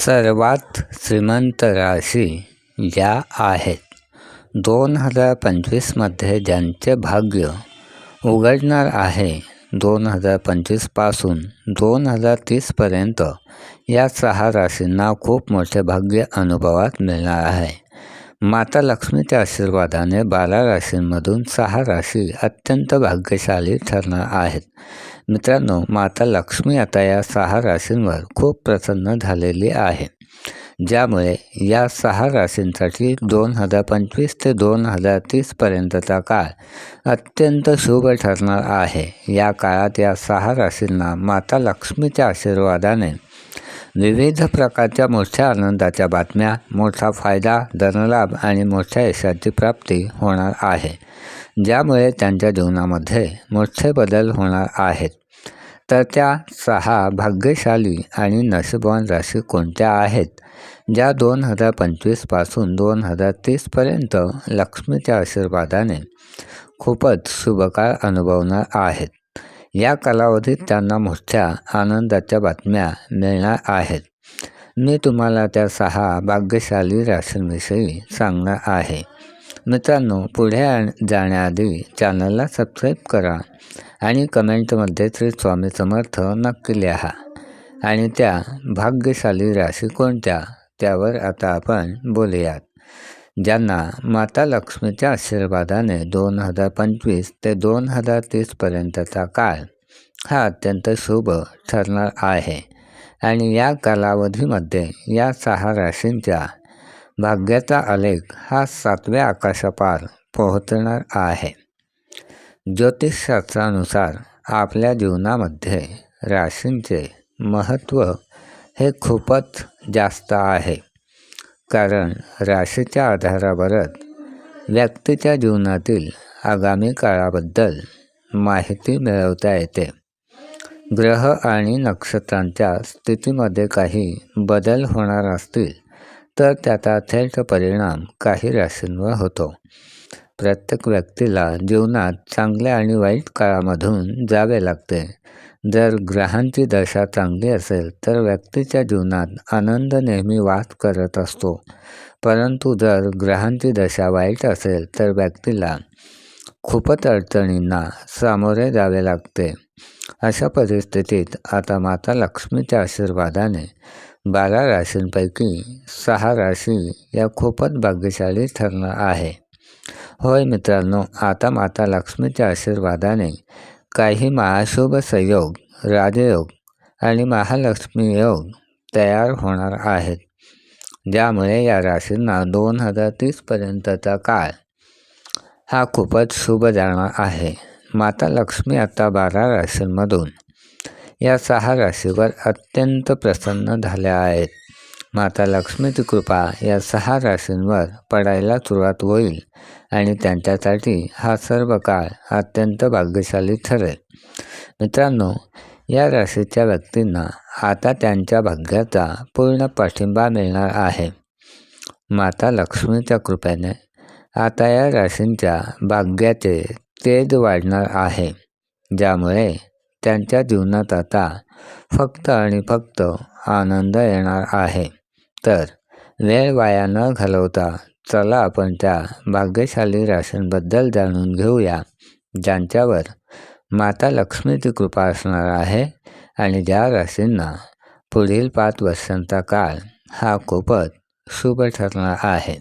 सर्वात श्रीमंत राशी या आहेत. दोन हजार पंचवीसमध्ये ज्यांचे भाग्य उघडणार आहे दोन हजार पंचवीसपासून दोन हजार तीसपर्यंत या सहा राशींना खूप मोठे भाग्य अनुभवात मिळणार आहे. माता लक्ष्मीच्या आशीर्वादाने बारा राशींमधून सहा राशी अत्यंत भाग्यशाली ठरणार आहेत. मित्रांनो माता लक्ष्मी आता या सहा राशींवर खूप प्रसन्न झालेली आहे. ज्यामुळे या सहा राशींसाठी दोन हजार पंचवीस ते दोन हजार तीसपर्यंतचा काळ अत्यंत शुभ ठरणार आहे. या काळात या सहा राशींना माता लक्ष्मीच्या आशीर्वादाने विविध प्रकारच्या मोठ्या आनंदाच्या बातम्या मोठा फायदा धनलाभ आणि मोठ्या यशाची प्राप्ती होणार आहे ज्यामुळे त्यांच्या जीवनामध्ये मोठे बदल होणार आहेत. तर त्या सहा भाग्यशाली आणि नशीबवान राशी कोणत्या आहेत? ज्या दोन हजार पंचवीसपासून दोन हजार तीसपर्यंत लक्ष्मीच्या आशीर्वादाने खूपच शुभकाळ अनुभवणार आहेत. या कालावधीत त्यांना मोठ्या आनंदाच्या बातम्या मिळणार आहेत. मी तुम्हाला त्या सहा भाग्यशाली राशींविषयी सांगणार आहे. मित्रांनो पुढे जाण्याआधी चॅनलला सबस्क्राईब करा आणि कमेंटमध्ये श्री स्वामी समर्थ नक्की लिहा. आणि त्या भाग्यशाली राशी कोणत्या? त्यावर आता आपण बोलूयात. ज्यांना माता लक्ष्मीच्या आशीर्वादाने दोन हजार पंचवीस ते दोन हजार तीसपर्यंतचा काळ हा अत्यंत शुभ ठरणार आहे. आणि या कालावधीमध्ये या सहा राशींच्या भाग्याचा आलेख हा सातव्या आकाशापार पोहोचणार आहे. ज्योतिषशास्त्रानुसार आपल्या जीवनामध्ये राशींचे महत्त्व हे खूपच जास्त आहे. कारण राशीच्या आधारावरच व्यक्तीच्या जीवनातील आगामी काळाबद्दल माहिती मिळवता येते. ग्रह आणि नक्षत्रांच्या स्थितीमध्ये काही बदल होणार असतील तर त्याचा थेट परिणाम काही राशींवर होतो. प्रत्येक व्यक्तीला जीवनात चांगल्या आणि वाईट काळामधून जावे लागते. जर ग्रहांची दशा चांगली असेल तर व्यक्तीच्या जीवनात आनंद नेहमी वास करत असतो. परंतु जर ग्रहांची दशा वाईट असेल तर व्यक्तीला खूपच अडचणींना सामोरे जावे लागते. अशा परिस्थितीत आता माता लक्ष्मीच्या आशीर्वादाने बारा राशींपैकी सहा राशी या खूपच भाग्यशाली ठरणार आहे. होय मित्रांनो आता माता लक्ष्मीच्या आशीर्वादाने काही महाशुभ संयोग राजयोग आणि महालक्ष्मी योग तयार होणार आहेत. ज्यामुळे या राशींना दोन हजार तीसपर्यंतचा काळ हा खूपच शुभ जाणार आहे. माता लक्ष्मी आता बारा राशींमधून या सहा राशीवर अत्यंत प्रसन्न झाल्या आहेत. माता लक्ष्मीची कृपा या सहा राशींवर पडायला सुरुवात होईल. आणि त्यांच्यासाठी हा सर्व काळ अत्यंत भाग्यशाली ठरेल. मित्रांनो या राशीच्या व्यक्तींना आता त्यांच्या भाग्याचा पूर्ण पाठिंबा मिळणार आहे. माता लक्ष्मीच्या कृपेने आता या राशींच्या भाग्याचे तेज वाढणार आहे ज्यामुळे त्यांच्या जीवनात आता फक्त आणि फक्त आनंद येणार आहे. तर वेळ वाया न घालवता चला आपण त्या भाग्यशाली राशींबद्दल जाणून घेऊया ज्यांच्यावर माता लक्ष्मीची कृपा असणार आहे आणि ज्या राशींना पुढील पाच वर्षांचा काळ हा खूपच शुभ ठरणार आहे.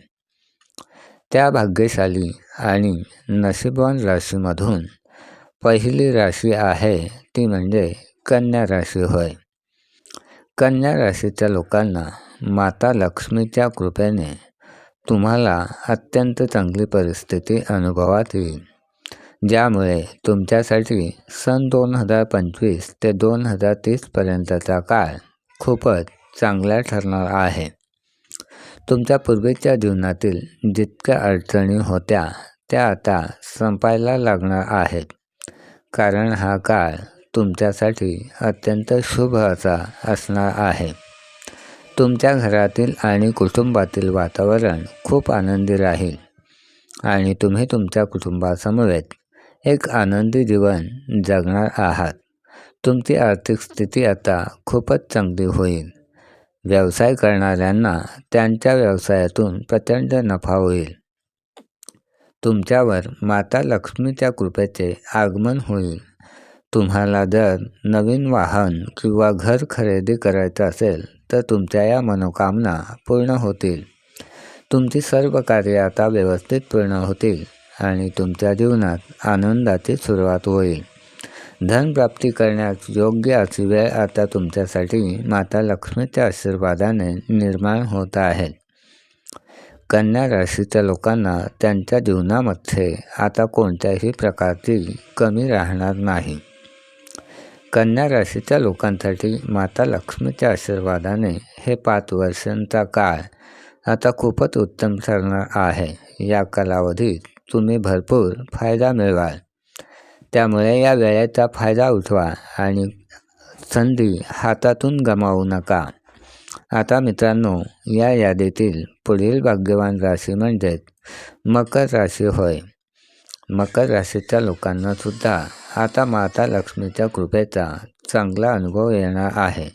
त्या भाग्यशाली आणि नशीबवान राशीमधून पहिली राशी आहे ती म्हणजे कन्या राशी होय. कन्या राशीच्या लोकांना माता लक्ष्मीच्या कृपेने तुम्हाला अत्यंत चांगली परिस्थिती अनुभवात येईल ज्यामुळे तुमच्यासाठी सन दोन हजार पंचवीस ते दोन हजार तीसपर्यंतचा काळ खूपच चांगला ठरणार आहे. तुमच्या पूर्वीच्या जीवनातील जितक्या अडचणी होत्या त्या आता संपायला लागणार आहेत. कारण हा काळ तुमच्यासाठी अत्यंत शुभ असा असणार आहे. तुमच्या घरातील आणि कुटुंबातील वातावरण खूप आनंदी राहील. आणि तुम्ही तुमच्या कुटुंबासमवेत एक आनंदी जीवन जगणार आहात. तुमची आर्थिक स्थिती आता खूपच चांगली होईल. व्यवसाय करणाऱ्यांना त्यांच्या व्यवसायातून प्रचंड नफा होईल. तुमच्यावर माता लक्ष्मीच्या कृपेचे आगमन होईल. तुम्हाला जर नवीन वाहन किंवा घर खरेदी करायचं असेल तर तुमच्या या मनोकामना पूर्ण होतील. तुमची सर्व कार्ये आता व्यवस्थित पूर्ण होतील आणि तुमच्या जीवनात आनंदाची सुरुवात होईल. धनप्राप्ती करण्यास योग्य अशी वेळ आता तुमच्यासाठी माता लक्ष्मीच्या आशीर्वादाने निर्माण होत आहे. कन्या राशीच्या लोकांना त्यांच्या जीवनामध्ये आता कोणत्याही प्रकारची कमी राहणार नाही. कन्या राशीच्या लोकांसाठी माता लक्ष्मीच्या आशीर्वादाने हे पाच वर्षांचा काळ आता खूपच उत्तम ठरणार आहे. या कालावधीत तुम्ही भरपूर फायदा मिळवाल. त्यामुळे या वेळेचा फायदा उठवा आणि संधी हातातून गमावू नका. आता मित्रांनो या यादीतील पुढील भाग्यवान राशी म्हणजेच मकर राशी होय. मकर राशीच्या लोकांना सुद्धा आता माता लक्ष्मीच्या कृपेचा चांगला अनुभव येणार आहे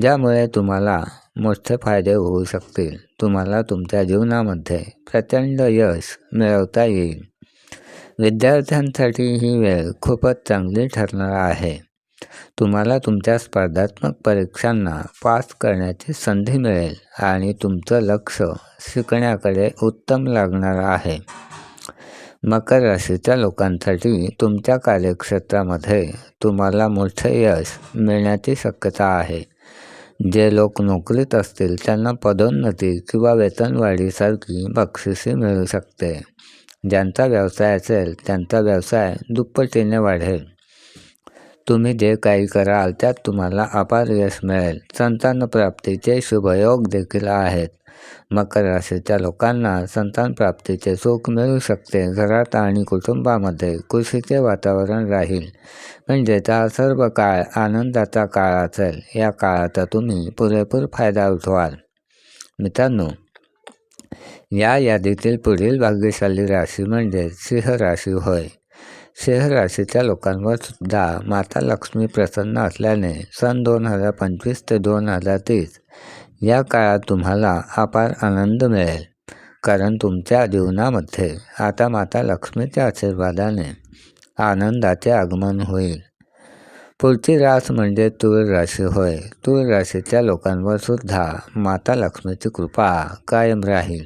ज्यामुळे तुम्हाला मोठे फायदे होऊ शकतील. तुम्हाला तुमच्या जीवनामध्ये प्रचंड यश मिळवता येईल. विद्यार्थ्यांसाठी ही वेळ खूपच चांगली ठरणार आहे. तुम्हाला तुमच्या स्पर्धात्मक परीक्षांना पास करण्याची संधी मिळेल आणि तुमचं लक्ष शिकण्याकडे उत्तम लागणार आहे. मकर राशीच्या लोकांसाठी तुमच्या कार्यक्षेत्रामध्ये तुम्हाला मोठे यश मिळण्याची शक्यता आहे. जे लोक नोकरीत असतील त्यांना पदोन्नती किंवा वेतनवाढीसारखी बक्षिसे मिळू शकते. ज्यांचा व्यवसाय असेल त्यांचा व्यवसाय दुप्पटीने वाढेल. तुम्ही जे काही कराल त्यात तुम्हाला अपार यश मिळेल. संतानप्राप्तीचे शुभयोग देखील आहेत. मकर राशीच्या लोकांना संतान प्राप्तीचे सुख मिळू शकते. घरात आणि कुटुंबामध्ये खुशीचे वातावरण राहील. म्हणजे हा सर्व काळ आनंदाचा काळ असेल. या काळाचा तुम्ही पुरेपूर फायदा उठवाल. मित्रांनो या यादीतील पुढील भाग्यशाली राशी म्हणजे सिंह राशी होय. सिंह राशीच्या लोकांवर सुद्धा माता लक्ष्मी प्रसन्न असल्याने सन दोन हजार पंचवीस ते दोन हजार तीस या काळात तुम्हाला अपार आनंद मिळेल. कारण तुमच्या जीवनामध्ये आता माता लक्ष्मीच्या आशीर्वादाने आनंदाचे आगमन होईल. पुढची रास म्हणजे तूळ राशी होय. तूळ राशीच्या लोकांवर सुद्धा माता लक्ष्मीची कृपा कायम राहील.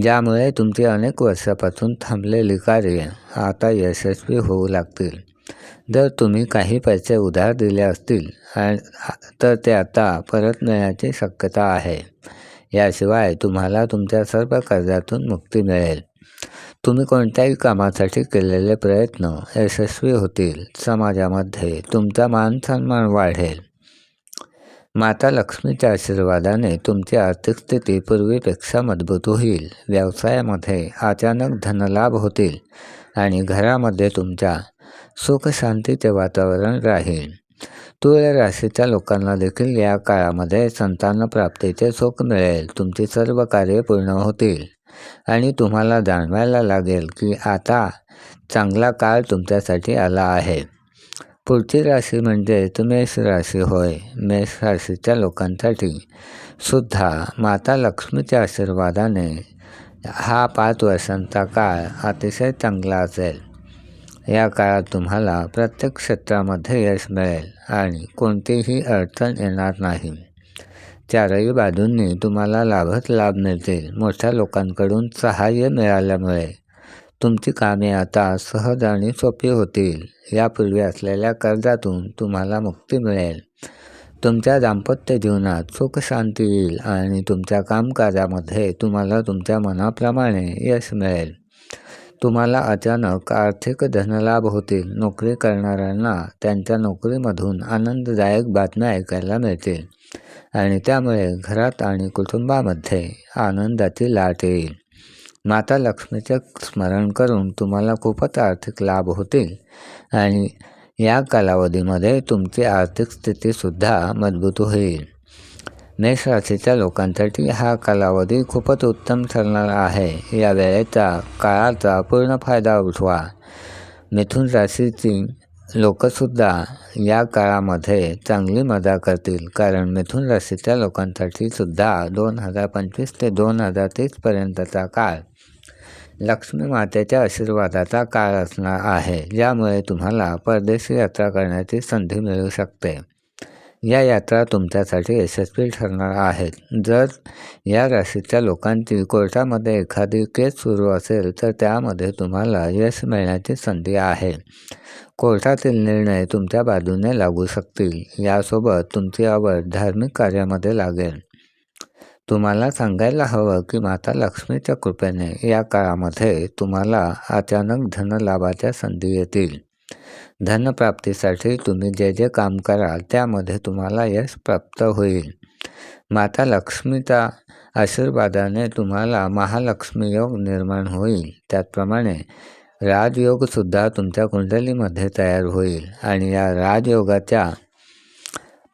ज्यामुळे तुमची अनेक वर्षापासून थांबलेली कार्य आता यशस्वी होऊ लागतील. जर तुम्ही काही पैसे उधार दिले असतील तर ते आता परत मिळण्याची शक्यता आहे. याशिवाय तुम्हाला तुमच्या सर्व कर्जातून मुक्ती मिळेल. तुम्ही कोणत्याही कामासाठी केलेले प्रयत्न यशस्वी होतील. समाजामध्ये तुमचा मान सन्मान वाढेल. माता लक्ष्मीच्या आशीर्वादाने तुमची आर्थिक स्थिती पूर्वीपेक्षा मजबूत होईल. व्यवसायामध्ये अचानक धनलाभ होतील आणि घरामध्ये तुमच्या सुखशांतीचे वातावरण राहील. तुळ राशीच्या लोकांना देखील या काळामध्ये संतान प्राप्तीचे सुख मिळेल. तुमची सर्व कार्ये पूर्ण होतील. आणि तुम्हाला जाणवायला लागेल की आता चांगला काळ तुमच्यासाठी आला आहे. पुढची राशी म्हणजे मेष राशी होय. मेष राशीच्या लोकांसाठी सुद्धा माता लक्ष्मीच्या आशीर्वादाने हा पाच वर्षांचा काळ अतिशय चांगला असेल. या काळात तुम्हाला प्रत्येक क्षेत्रामध्ये यश मिळेल आणि कोणतीही अडचण येणार नाही. चारही बाजूंनी तुम्हाला लाभच लाभ मिळतील. मोठ्या लोकांकडून सहाय्य मिळाल्यामुळे तुमची कामे आता सहज आणि सोपी होतील. यापूर्वी असलेल्या कर्जातून तुम्हाला मुक्ती मिळेल. तुमच्या दाम्पत्य जीवनात सुख शांती येईल आणि तुमच्या कामकाजामध्ये तुम्हाला तुमच्या मनाप्रमाणे यश मिळेल. तुम्हाला अचानक आर्थिक धनलाभ होतील. नोकरी करणाऱ्यांना त्यांच्या नोकरीमधून आनंददायक बातम्या ऐकायला मिळतील. आणि त्यामुळे घरात आणि कुटुंबामध्ये आनंदाची लाट येईल. माता लक्ष्मीचे स्मरण करून तुम्हाला खूपच आर्थिक लाभ होतील. आणि या कालावधीमध्ये तुमची आर्थिक स्थितीसुद्धा मजबूत होईल. मेषराशीच्या लोकांसाठी हा कालावधी खूपच उत्तम ठरणार आहे. या वेळेचा काळाचा पूर्ण फायदा उठवा. मिथुन राशीची लोकसुद्धा या काळामध्ये चांगली मजा करतील. कारण मिथुन राशीच्या लोकांसाठी सुद्धा दोन हजार पंचवीस ते दोन हजार तीसपर्यंतचा काळ लक्ष्मी मातेच्या आशीर्वादाचा काळ असणार आहे. ज्यामुळे तुम्हाला परदेशी यात्रा करण्याची संधी मिळू शकते. या यात्रा तुमच्यासाठी यशस्वी ठरणार आहेत. जर या राशीच्या लोकांची कोर्टामध्ये एखादी केस सुरू असेल तर त्यामध्ये तुम्हाला यश मिळण्याची संधी आहे. कोर्टातील निर्णय तुमच्या बाजूने लागू शकतील. यासोबत तुमची आवड धार्मिक कार्यामध्ये लागेल. तुम्हाला सांगायला हवं की माता लक्ष्मीच्या कृपेने या काळामध्ये तुम्हाला अचानक धनलाभाच्या संधी येतील. धनप्राप्तीसाठी तुम्ही जे जे काम कराल त्यामध्ये तुम्हाला यश प्राप्त होईल. माता लक्ष्मीचा आशीर्वादाने तुम्हाला महालक्ष्मी योग निर्माण होईल. त्याचप्रमाणे राजयोगसुद्धा तुमच्या कुंडलीमध्ये तयार होईल आणि या राजयोगाच्या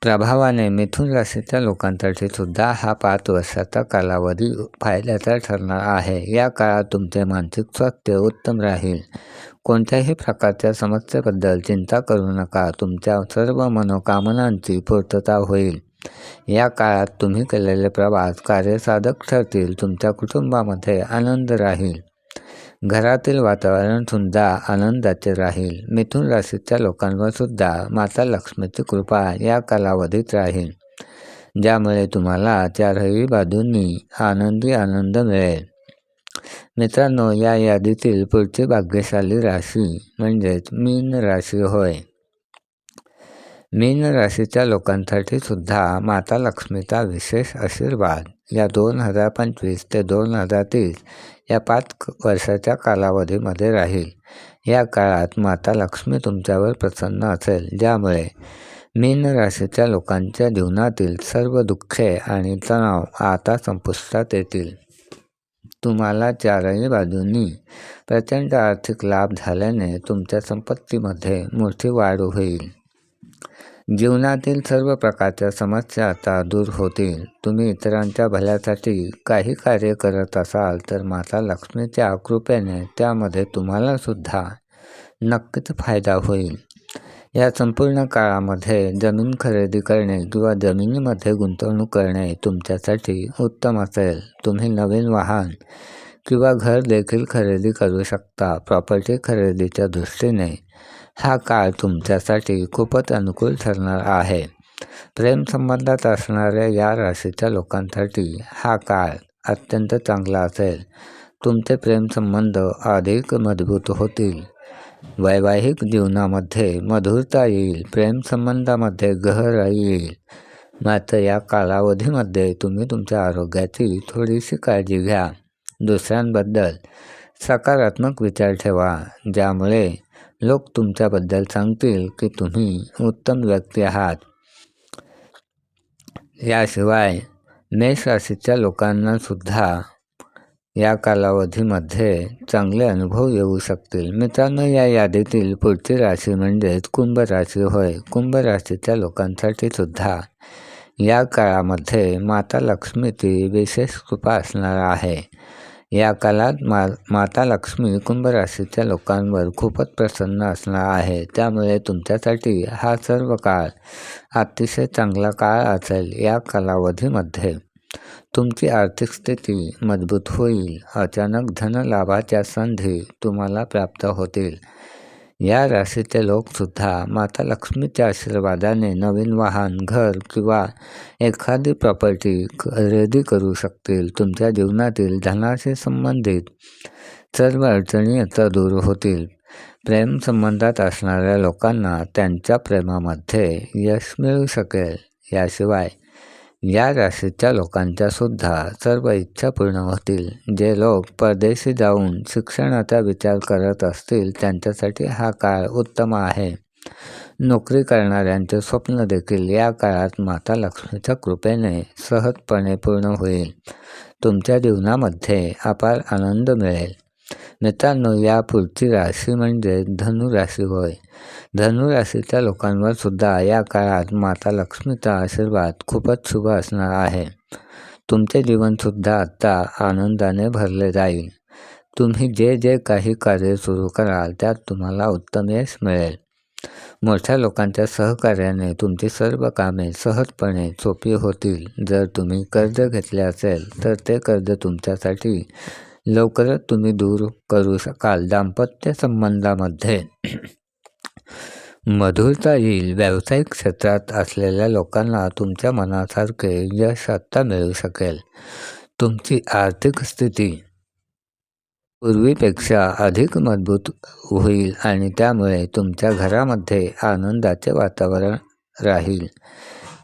प्रभावाने मिथुन राशीच्या लोकांसाठी सुद्धा हा पाच वर्षाचा कालावधी फायद्याचा ठरणार आहे. या काळात तुमचे मानसिक स्वास्थ्य उत्तम राहील. कोणत्याही प्रकारच्या समस्येबद्दल चिंता करू नका. तुमच्या सर्व मनोकामनांची पूर्तता होईल. या काळात तुम्ही केलेले प्रवास कार्यसाधक ठरतील. तुमच्या कुटुंबामध्ये आनंद राहील. घरातील वातावरण सुद्धा आनंदाचे राहील. मिथुन राशीच्या लोकांवर सुद्धा माता लक्ष्मीची कृपा या कालावधीत राहील ज्यामुळे तुम्हाला चारही बाजूंनी आनंदी आनंद मिळेल. मित्रांनो या यादीतील पुढची भाग्यशाली राशी म्हणजेच मीन राशी होय. मीन राशीच्या लोकांसाठी सुद्धा माता लक्ष्मीचा विशेष आशीर्वाद या दोन हजार पंचवीस ते दोन हजार तीस या पाच वर्षाच्या कालावधीमध्ये राहील. या काळात माता लक्ष्मी तुमच्यावर प्रसन्न असेल. ज्यामुळे मीन राशीच्या लोकांच्या जीवनातील सर्व दुःखे आणि तणाव आता संपुष्टात येतील. तुम्हाला चारही बाजूंनी प्रचंड आर्थिक लाभ झाल्याने तुमच्या संपत्तीमध्ये मोठी वाढ होईल. जीवनातील सर्व प्रकारच्या समस्या आता दूर होतील. तुम्ही इतरांच्या भल्यासाठी काही कार्य करत असाल तर माता लक्ष्मीच्या कृपेने त्यामध्ये तुम्हाला सुद्धा नक्कीच फायदा होईल. या संपूर्ण काळामध्ये जमीन खरेदी करणे किंवा जमिनीमध्ये गुंतवणूक करणे तुमच्यासाठी उत्तम असेल. तुम्ही नवीन वाहन किंवा घर देखील खरेदी करू शकता. प्रॉपर्टी खरेदीच्या दृष्टीने हा काळ तुमच्यासाठी खूपच अनुकूल ठरणार आहे. प्रेमसंबंधात असणाऱ्या या राशीच्या लोकांसाठी हा काळ अत्यंत चांगला असेल. तुमचे प्रेमसंबंध अधिक मजबूत होतील. वैवाहिक जीवनामध्ये मधुरता येईल प्रेमसंबंधामध्ये गहराई येईल. मात्र या कालावधीमध्ये तुम्ही तुमच्या आरोग्याची थोडीशी काळजी घ्या. दुसऱ्यांबद्दल सकारात्मक विचार ठेवा ज्यामुळे लोक तुमच्याबद्दल सांगतील की तुम्ही उत्तम व्यक्ती आहात. याशिवाय मेष राशीच्या लोकांनासुद्धा या कालावधीमध्ये चांगले अनुभव येऊ शकतील. मित्रांनो या यादीतील पुढची राशी म्हणजेच कुंभ राशी होय. कुंभ राशीच्या लोकांसाठी सुद्धा या काळामध्ये माता लक्ष्मीची विशेष कृपा असणार आहे. या काळात मा माता लक्ष्मी कुंभ राशीच्या लोकांवर खूपच प्रसन्न असणार आहे. त्यामुळे तुमच्यासाठी हा सर्व काळ अतिशय चांगला काळ असेल. या कालावधीमध्ये तुमची आर्थिक स्थिती मजबूत होईल. अचानक धनलाभाच्या संधी तुम्हाला प्राप्त होतील. या राशीचे लोकसुद्धा माता लक्ष्मीच्या आशीर्वादाने नवीन वाहन घर किंवा एखादी प्रॉपर्टी खरेदी करू शकतील. तुमच्या जीवनातील धनाशी संबंधित सर्व अडचणी आता दूर होतील. प्रेमसंबंधात असणाऱ्या लोकांना त्यांच्या प्रेमामध्ये यश मिळू शकेल. याशिवाय या राशीच्या लोकांच्या सुद्धा सर्व इच्छा पूर्ण होतील. जे लोक परदेशी जाऊन शिक्षणाचा विचार करत असतील त्यांच्यासाठी हा काळ उत्तम आहे. नोकरी करणाऱ्यांचे स्वप्न देखील या काळात माता लक्ष्मीच्या कृपेने सहजपणे पूर्ण होईल. तुमच्या जीवनामध्ये अपार आनंद मिळेल. मित्रांनो या पुढची राशी म्हणजे धनुराशी होय. धनुराशीच्या लोकांवर सुद्धा या काळात माता लक्ष्मीचा आशीर्वाद खूपच शुभ असणार आहे. तुमचे जीवनसुद्धा आत्ता आनंदाने भरले जाईल. तुम्ही जे जे काही कार्य सुरू कराल त्यात तुम्हाला उत्तम यश मिळेल. मोठ्या लोकांच्या सहकार्याने तुमची सर्व कामे सहजपणे सोपी होतील. जर तुम्ही कर्ज घेतले असेल तर ते कर्ज तुमच्यासाठी लवकरच तुम्ही दूर करू शकाल दाम्पत्य संबंधामध्ये. मधुरता येईल. व्यावसायिक क्षेत्रात असलेल्या लोकांना तुमच्या मनासारखे यश आत्ता मिळू शकेल. तुमची आर्थिक स्थिती पूर्वीपेक्षा अधिक मजबूत होईल आणि त्यामुळे तुमच्या घरामध्ये आनंदाचे वातावरण राहील.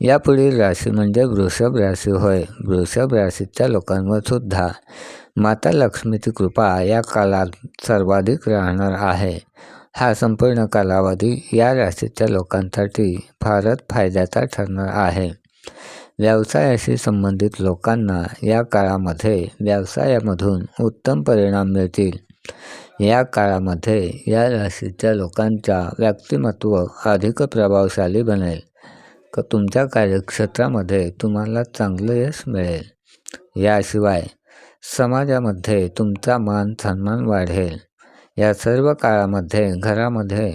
यापुढील राशी म्हणजे वृषभ राशी होय. वृषभ राशीच्या लोकांवर सुद्धा माता लक्ष्मीची कृपा या काळात सर्वाधिक राहणार आहे. हा संपूर्ण कालावधी या राशीच्या लोकांसाठी फारच फायद्याचा ठरणार आहे. व्यवसायाशी संबंधित लोकांना या काळामध्ये व्यवसायामधून उत्तम परिणाम मिळतील. या काळामध्ये या राशीच्या लोकांच्या व्यक्तिमत्व अधिक प्रभावशाली बनेल. क तुमच्या कार्यक्षेत्रामध्ये तुम्हाला चांगलं यश मिळेल. याशिवाय समाजामध्ये तुमचा मान सन्मान वाढेल. या सर्व काळामध्ये घरामध्ये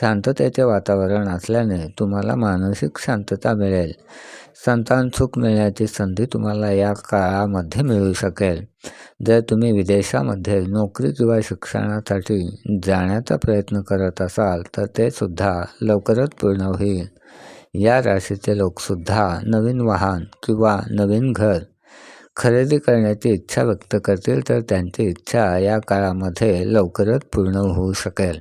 शांततेचे वातावरण असल्याने तुम्हाला मानसिक शांतता मिळेल. संतान सुख मिळण्याची संधी तुम्हाला या काळामध्ये मिळू शकेल. जर तुम्ही विदेशामध्ये नोकरी किंवा शिक्षणासाठी जाण्याचा प्रयत्न करत असाल तर ते सुद्धा लवकरच पूर्ण होईल. या राशीचे लोकसुद्धा नवीन वाहन किंवा नवीन घर खरेदी करण्याची इच्छा व्यक्त करतील तर त्यांची इच्छा या काळामध्ये लवकरच पूर्ण होऊ शकेल.